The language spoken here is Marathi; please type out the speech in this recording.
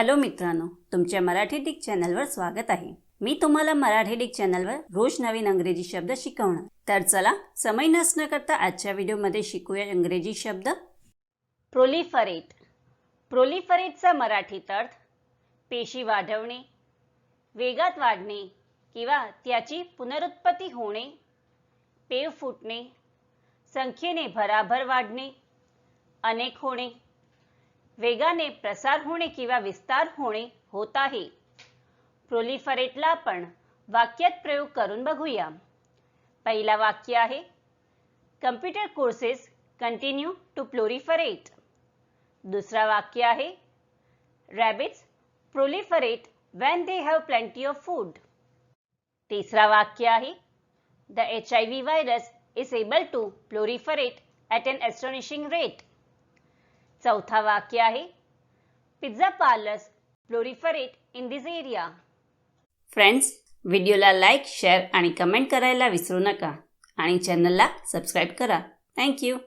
हॅलो मित्रांनो तुमच्या मराठी डिक चॅनलवर स्वागत आहे. मी तुम्हाला मराठी डिक चॅनलवर रोज नवीन अंग्रेजी शब्द शिकवणार. तर चला समय नसणं करता आजच्या व्हिडिओमध्ये शिकूया इंग्रजी शब्द. प्रोलिफरेट. प्रोलिफरेटचा मराठीत अर्थ पेशी वाढवणे वेगात वाढणे किंवा त्याची पुनरुत्पत्ती होणे पेव फुटणे संख्येने भराभर वाढणे अनेक होणे. वेगाने प्रसार होणे किंवा विस्तार होणे होत आहे. प्रोलिफरेटला आपण वाक्यात प्रयोग करून बघूया. पहिला वाक्य आहे computer courses continue to proliferate दुसरा वाक्य आहे rabbits proliferate when they have plenty of food. तिसरा वाक्य आहे the H I V virus is able to proliferate at an astonishing rate चौथा वाक्य आहे. Pizza parlours proliferate in this area friends व्हिडिओला लाईक शेअर आणि कमेंट करायला विसरू नका. आणि चॅनलला सबस्क्राईब करा. थँक्यू